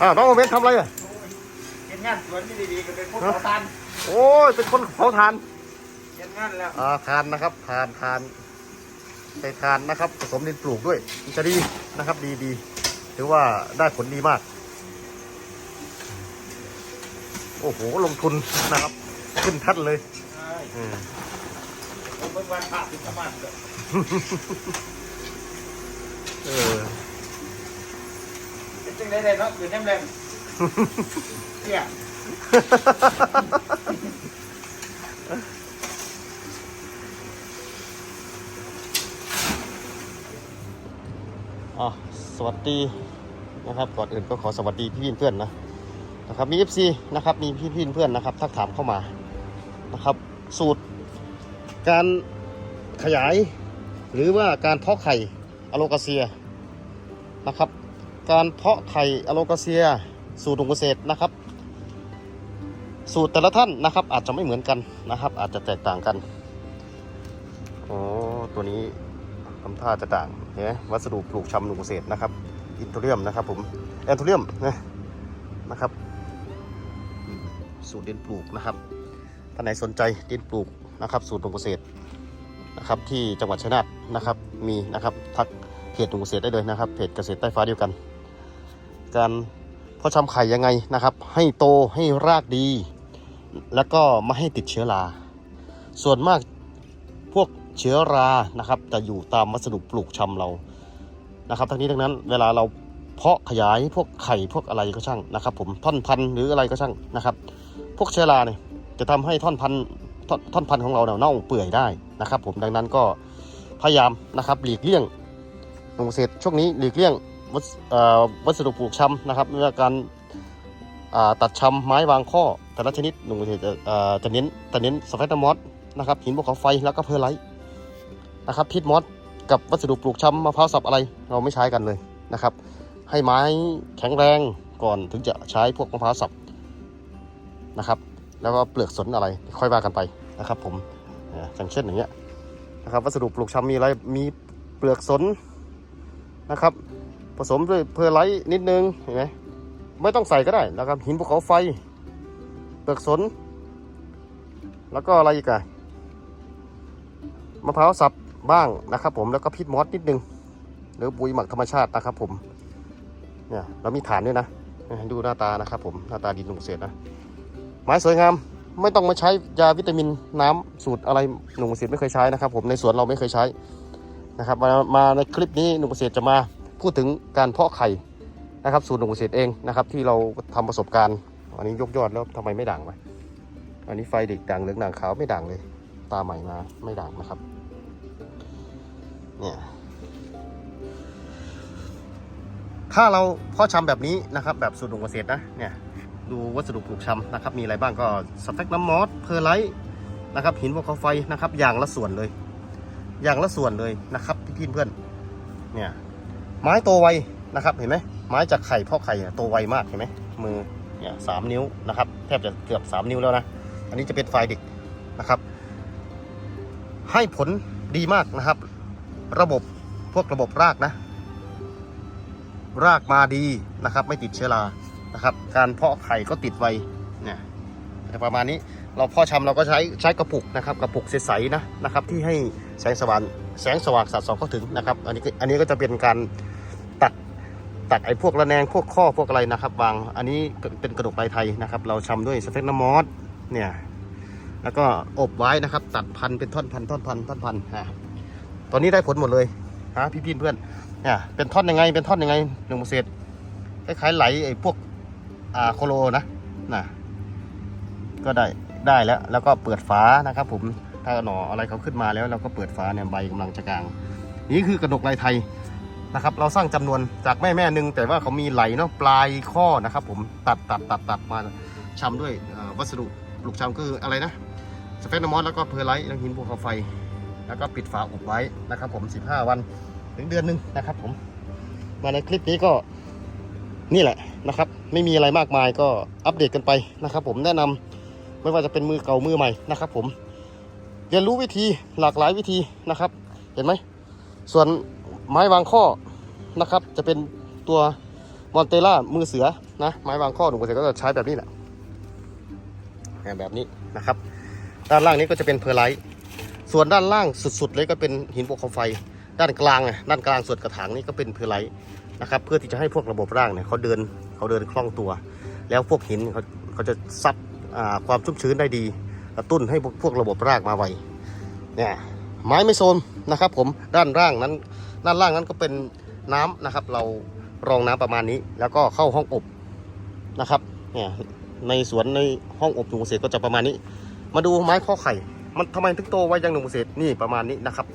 อ้าวน้องโมเมนต์ทำอะไรอะเห็นงานสวนนี่ดีๆก็เป็นพวกขอทานโอ้ยเป็นคนเผาถ่านเห็นงานแล้วอ่าทานนะครับทานทานใส่ทานนะครับผสมดินปลูกด้วยมันจะดีนะครับ ดีดีถือว่าได้ผลดีมาก โอ้โหลงทุนนะครับ ขึ้นทัดเลยใช่อืมผมเป็นวันพระที่สมานเลยเออเป็น จังได้ๆเนาะคือแนมแรงเนี่ยสวัสดีนะครับก่อนอื่นก็ขอสวัสดีพี่เพื่อนนะนะครับมี FC นะครับมีพี่ๆเพื่อนนะครับทักถามเข้ามานะครับ สูตรการขยาย หรือว่าการเพาะไข่อะโลกาเซียนะครับ การเพาะไข่อะโลกาเซีย สูตรหนุ่มเกษตรนะครับ สูตรแต่ละท่านนะครับ อาจจะไม่เหมือนกันนะครับ อาจจะแตกต่างกันอ๋อตัวนี้ทำท่าจะต่างเห็นไหมวัสดุปลูกชำหนุ่มเกษตรนะครับอินทเรียมนะครับผมแอนทเรียมนะนะครับ สูตรดินปลูกนะครับท่านไหนสนใจดินปลูกนะครับ สูตรหนุ่มเกษตรนะครับที่จังหวัดชัยนาทนะครับมีนะครับทักเพจหนุ่มเกษตรได้เลยนะครับเพจเกษตรใต้ฟ้าเดียวกัน การเพาะชำไข่ยังไงนะครับ ให้โตให้รากดี แล้วก็ไม่ให้ติดเชื้อรา ส่วนมากพวกเชื้อรานะครับจะอยู่ตามวัสดุปลูกชำเรานะครับ ทั้งนี้ทั้งนั้นเวลาเราเพาะขยายพวกไข่พวกอะไรก็ช่างนะครับ ผมท่อนพันธุ์หรืออะไรก็ช่างนะครับ พวกเชื้อราเนี่ยจะทำให้ท่อนพันธุ์ท่อนท่อนพันธุ์ของเราเนี่ยเน่าเปื่อยได้นะครับ ผมดังนั้นก็พยายามนะครับหลีกเลี่ยงหนุ่มเกษตรช่วงนี้หลีกเลี่ยง วัสดุปลูกชำนะครับไม่ว่าการตัดชำไม้วางข้อ แต่ละชนิดหนุ่มเกษตรจะเอ่อจะเน้นจะเน้นสเฟตมอสนะครับหินภูเขาไฟแล้วก็เพอร์ไลท์นะครับพิษมอสกับวัสดุปลูกชำมะพร้าวสับอะไรเราไม่ใช้กันเลยนะครับ ให้ไม้แข็งแรงก่อนถึงจะใช้พวกมะพร้าวสับนะครับแล้วก็เปลือกสนอะไรค่อยว่ากันไปนะครับผมอ่าอย่างเช่นอย่างเงี้ยนะครับวัสดุปลูกชำมีอะไรมีเปลือกสนนะครับ ผสมด้วยเพอร์ไลท์นิดนึงเห็นไหมไม่ต้องใส่ก็ได้นะครับ หินภูเขาไฟเปลือกสน แล้วก็อะไรอีกอะมะพร้าวสับบ้างนะครับ ผมแล้วก็พิษมอสนิดนึง หรือปุ๋ยหมักธรรมชาตินะครับ ผมเนี่ยเรามีฐานด้วยนะดูหน้าตานะครับ ผมหน้าตาดินหนุ่มเกษนะไม้สวยงามไม่ต้องมาใช้ยาวิตามินน้ำสูตรอะไรหนุ่มเกษไม่เคยใช้นะครับ ผมในสวนเราไม่เคยใช้นะครับ มามาในคลิปนี้หนุ่มเกษจะมา พูดถึงการเพาะไข่นะครับสูตรหนุ่มเกษตรเองนะครับ ที่เราทำประสบการณ์ อันนี้ยกยอดแล้วทำไมไม่ด่างวะอันนี้ไฟเด็กด่างเหลืองด่างขาวไม่ด่างเลย ตาใหม่มาไม่ด่างนะครับเนี่ยถ้าเราเพาะชำแบบนี้นะครับ แบบสูตรหนุ่มเกษตรนะเนี่ยดูวัสดุปลูกชำนะครับ มีอะไรบ้างก็สเปกน้ำมอสเพอร์ไลท์นะครับหินภูเขาไฟนะครับ อย่างละส่วนเลย อย่างละส่วนเลยนะครับพี่เพื่อนเนี่ย ไม้โตไวนะครับเห็นไหมไม้จากไข่เพาะไข่โตไวมากเห็นไหมมือเนี่ยสามนิ้วนะครับ แทบจะเกือบสามนิ้วแล้วนะ อันนี้จะเป็นไฟเด็กนะครับ ให้ผลดีมากนะครับ ระบบพวกระบบรากนะ รากมาดีนะครับ ไม่ติดเชื้อรานะครับ การเพาะไข่ก็ติดไวเนี่ยประมาณนี้เราพาะชำเราก็ใช้ใช้กระปุกนะครับกระปุกใสๆนะนะครับ ที่ให้แสงสว่างแสงสว่างสัดส่องเข้าถึงนะครับ อันนี้อันนี้ก็จะเป็นการ ตัดไอ้พวกระแนงพวกข้อพวกอะไรนะครับ วางอันนี้เป็นกระดกลายไทยนะครับ เราชำด้วยสเฟกน้ำมอสเนี่ยแล้วก็อบไว้นะครับ ตัดพันเป็นท่อนพันท่อนพันท่อนพันฮะตอนนี้ได้ผลหมดเลยฮะพี่ๆเพื่อนเนี่ยเป็นท่อนยังไงเป็นท่อนยังไงหนึ่งเศษคล้ายๆไหลไอ้พวกอ่าโคโลนะนะก็ได้ได้แล้วแล้วก็เปิดฝานะครับ ผมถ้าหน่ออะไรเขาขึ้นมาแล้วเราก็เปิดฝาเนี่ยใบกำลังจะกลาง นี่คือกระดกลายไทย นะครับเราสร้างจำนวนจากแม่แม่หนึ่งแต่ว่าเขามีไหลเนาะปลายข้อนะครับ ผมตัดตัดตัดตัดมาชำด้วยวัสดุปลูกชำก็คืออะไรนะสเฟนมอสแล้วก็เพอร์ไลท์แล้วหินภูเขาไฟ แล้วก็ปิดฝาอบไว้นะครับผม 15 วันถึงเดือนหนึ่งนะครับผม มาในคลิปนี้ก็นี่แหละนะครับ ไม่มีอะไรมากมายก็อัปเดตกันไปนะครับ ผมแนะนำไม่ว่าจะเป็นมือเก่ามือใหม่นะครับผมเรียนรู้วิธีหลากหลายวิธีนะครับ เห็นไหมส่วน ไม้วางข้อนะครับ จะเป็นตัวมอนเตล่ามือเสือนะไม้วางข้อหนุ่มเกษตรก็จะใช้แบบนี้แหละเนี่ยแบบนี้นะครับ ด้านล่างนี้ก็จะเป็นเพอร์ไลท์ส่วนด้านล่างสุดๆเลยก็เป็นหินภูเขาไฟ ด้านกลางอะด้านกลางส่วนกระถางนี่ก็เป็นเพอร์ไลท์นะครับ เพื่อที่จะให้พวกระบบร่างเนี่ยเขาเดินเขาเดินคล่องตัว แล้วพวกหินเขาเขาจะซับความชุ่มชื้นได้ดีกระตุ้นให้พวกพวกระบบรากมาไวเนี่ยไม้ไม่โซมนะครับ ผมด้านล่างนั้น ด้านล่างนั้นก็เป็นน้ำนะครับ เรารองน้ำประมาณนี้ แล้วก็เข้าห้องอบนะครับเนี่ยในสวนในห้องอบหนุ่มเกษตรก็จะประมาณนี้ มาดูไม้ข้อไข่ มันทำไมถึงโตไวยังหนุ่มเกษตรนี่ประมาณนี้นะครับ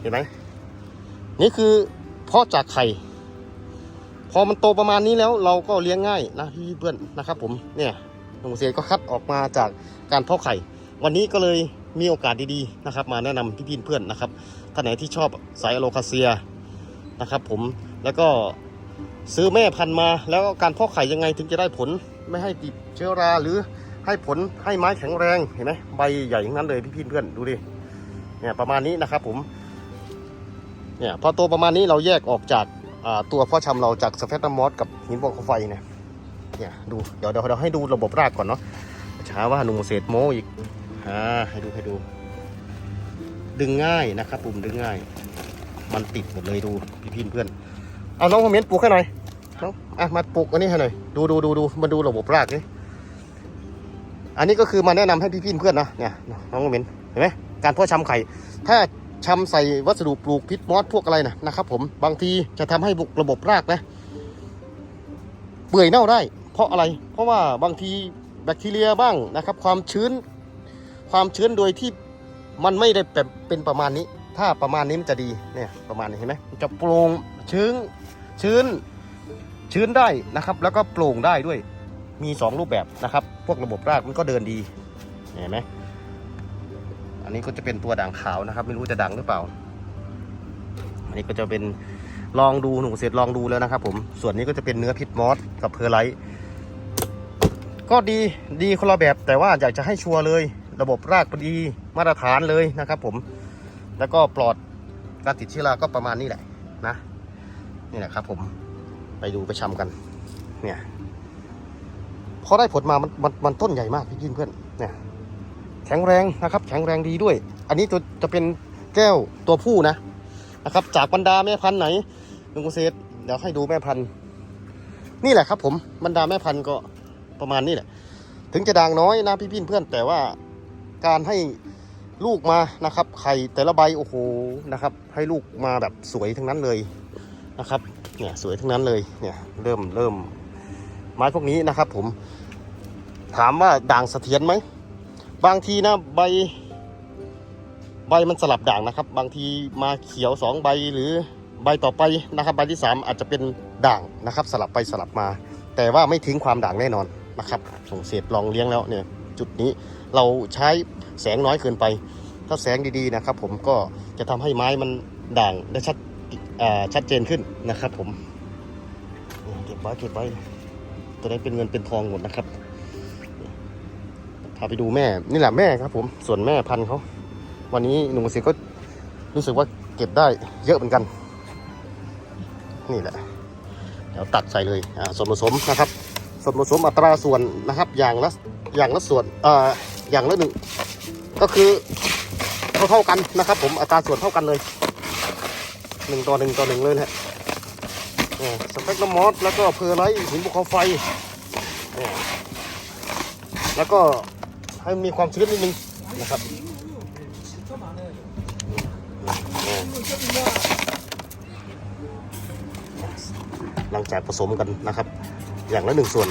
เห็นไหมนี่คือเพาะจากไข่พอมันโตประมาณนี้แล้วเราก็เลี้ยงง่ายนะพี่เพื่อนนะครับ ผมเนี่ยหนุ่มเกษตรก็คัดออกมาจากการเพาะไข่ วันนี้ก็เลย มีโอกาสดีๆนะครับ มาแนะนำพี่ๆเพื่อนนะครับท่านไหนที่ชอบสายอะโลคาเซียนะครับผมแล้วก็ซื้อแม่พันธุ์มา แล้วการเพาะไข่ยังไงถึงจะได้ผลไม่ให้ติดเชื้อราหรือให้ผลให้ไม้แข็งแรงเห็นไหมใบใหญ่ทั้งนั้นเลยพี่ๆเพื่อนดูดิเนี่ยประมาณนี้นะครับผมเนี่ยพอโตประมาณนี้เราแยกออกจากตัวพ่อชำเราจากสเฟตมอสกับหินบวกไฟเนี่ยเนี่ยดูเดี๋ยวเดี๋ยวเราให้ดูระบบรากก่อนเนาะช้าว่าหนุ่มเศษโมอีก อ่าให้ดูให้ดู ดึงง่ายนะครับ ปุ่มดึงง่าย มันติดหมดเลยดูพี่พี่เพื่อนเอาน้องคอมเมนต์ปลูกให้หน่อยน้องอะมาปลูกอันนี้ให้หน่อยดูดูดูดูมาดูระบบรากนี่อันนี้ก็คือมาแนะนำให้พี่พี่เพื่อนนะเนี่ยน้องคอมเมนต์เห็นไหมการเพาะชำไข่ ถ้าชำใส่วัสดุปลูกพิษมอสพวกอะไรนะนะครับ ผมบางทีจะทำให้ระบบรากนะเปื่อยเน่าได้ เพราะอะไร เพราะว่าบางทีแบคทีเรียบ้างนะครับ ความชื้น ความชื้นโดยที่มันไม่ได้แบบเป็นประมาณนี้ ถ้าประมาณนี้มันจะดีเนี่ยประมาณนี้เห็นไหมจะโปร่งชื้นชื้นชื้นได้นะครับ แล้วก็โปร่งได้ด้วยมี 2 รูปแบบนะครับ พวกระบบรากมันก็เดินดีเห็นไหมอันนี้ก็จะเป็นตัวด่างขาวนะครับ ไม่รู้จะดังหรือเปล่า อันนี้ก็จะเป็นลองดูหนูเสร็จลองดูแล้วนะครับ ผมส่วนนี้ก็จะเป็นเนื้อพิษมอสกับเพอร์ไลท์ก็ดีดีคนละแบบแต่ว่าอยากจะให้ชัวร์เลย ระบบรากพอดีมาตรฐานเลยนะครับ ผม แล้วก็ปลอดการติดเชื้อราก็ประมาณนี้แหละนะนี่แหละครับ ผมไปดูไปชมกัน เนี่ยพอได้ผลมามันมันมันต้นใหญ่มากพี่พี่เพื่อนเนี่ยแข็งแรงนะครับ แข็งแรงดีด้วย อันนี้ตัวจะเป็นแก้วตัวผู้นะนะครับ จากบรรดาแม่พันธุ์ไหนลุงเกษตรเดี๋ยวให้ดูแม่พันธุ์นี่แหละครับ ผมบรรดาแม่พันธุ์ก็ประมาณนี้แหละ ถึงจะด่างน้อยนะพี่พี่เพื่อนแต่ว่า การให้ลูกมานะครับ ไข่แต่ละใบโอ้โหนะครับ ให้ลูกมาแบบสวยทั้งนั้นเลยนะครับเนี่ยสวยทั้งนั้นเลยเนี่ยเริ่มเริ่มไม้พวกนี้นะครับ ผม ถามว่าด่างเสถียรไหมบางทีนะใบ ใบมันสลับด่างนะครับ บางทีมาเขียวสองใบหรือใบต่อไปนะครับใบที่สามอาจจะเป็นด่างนะครับ สลับไปสลับมา แต่ว่าไม่ทิ้งความด่างแน่นอนนะครับส่งเศษลองเลี้ยงแล้วเนี่ยจุดนี้ เราใช้แสงน้อยเกินไป ถ้าแสงดีๆนะครับ ผมก็จะทำให้ไม้มันด่างได้ชัดชัดเจนขึ้นนะครับ ผมเก็บไว้เก็บไว้จะได้เป็นเงินเป็นทองหมดนะครับพาไปดูแม่นี่แหละแม่ครับ ผมส่วนแม่พันธุ์เขาวันนี้หนุ่มเกษตรก็รู้สึกว่าเก็บได้เยอะเหมือนกัน นี่แหละเดี๋ยวตักใส่เลยอ่าส่วนผสมนะครับ ส่วนผสมอัตราส่วนนะครับ อย่างละอย่างละส่วนเอ่อ อย่างละหนึ่ง ก็คือเท่าเท่ากันนะครับ ผมอัตราส่วนเท่ากันเลยหนึ่งต่อหนึ่งต่อหนึ่งเลยแหละสเปกน้ำมอสแล้วก็เพอร์ไลท์หินภูเขาไฟ แล้วก็ให้มีความชื้นนิดนึงนะครับหลังจากผสมกันนะครับ อย่างละหนึ่งส่วน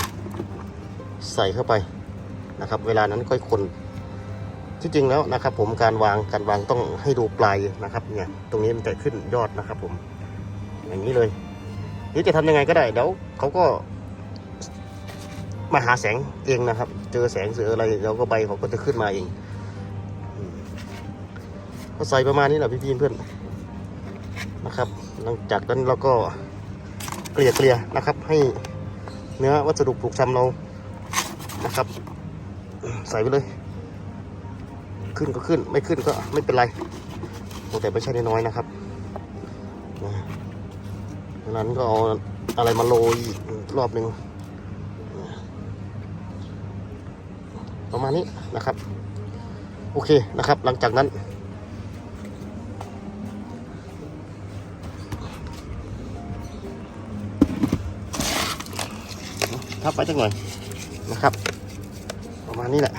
ใส่เข้าไป นะครับ เวลานั้นค่อยคนที่จริงแล้วนะครับ ผมการวางการวางต้องให้ดูปลายนะครับเนี่ยตรงนี้มันจะขึ้นยอดนะครับ ผม อย่างนี้เลยนี่จะทำยังไงก็ได้เดี๋ยวเขาก็ มาหาแสงเองนะครับ เจอแสงเสืออะไรเราก็ใบเขาก็จะขึ้นมาเองก็ใส่ประมาณนี้แหละพี่ๆเพื่อนนะครับ หลังจากนั้นเราก็เกลี่ยเกลี่ยนะครับ ให้เนื้อวัสดุปลูกชำเรานะครับ ใส่ไปเลย ขึ้นก็ขึ้น ไม่ขึ้นก็ไม่เป็นไรแต่ไม่ใช่น้อยๆนะครับนั้นก็เอาอะไรมาโรยอีกรอบหนึ่งประมาณนี้นะครับ โอเคนะครับ หลังจากนั้น ทับไปจังหน่อยนะครับ มาณนี้แหละ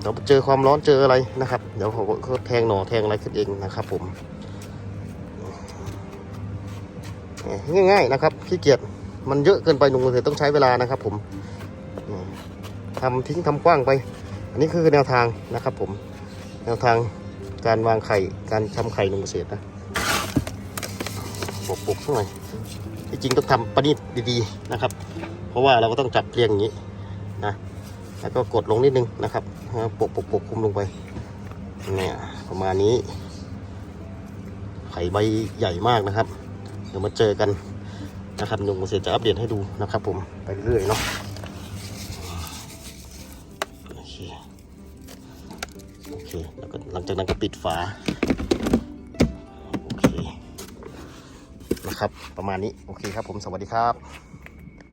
เดี๋ยวเจอความร้อนเจออะไรนะครับ เดี๋ยวเขาเขาแทงหน่อแทงอะไรขึ้นเองนะครับ ผมง่ายๆนะครับขี้เกียจมันเยอะเกินไปหนุ่มเกษตรต้องใช้เวลานะครับ ผมทำทิ้งทำกว้างไป อันนี้คือแนวทางนะครับ ผมแนวทางการวางไข่การทำไข่หนุ่มเกษตรนะปลุกๆสักหน่อยที่จริงต้องทำประณีตดีๆนะครับ เพราะว่าเราก็ต้องจับเรียงอย่างนี้ นะแล้วก็กดลงนิดนึงนะครับปกปกปกคุมลงไปเนี่ยประมาณนี้ ไข่ใบใหญ่มากนะครับ เดี๋ยวมาเจอกันนะครับยงเกษตรจะอัปเดตให้ดูนะครับผมไปเรื่อยเนาะโอเคโอเคแล้วก็หลังจากนั้นก็ปิดฝาโอเคนะครับประมาณนี้โอเคครับผมสวัสดีครับ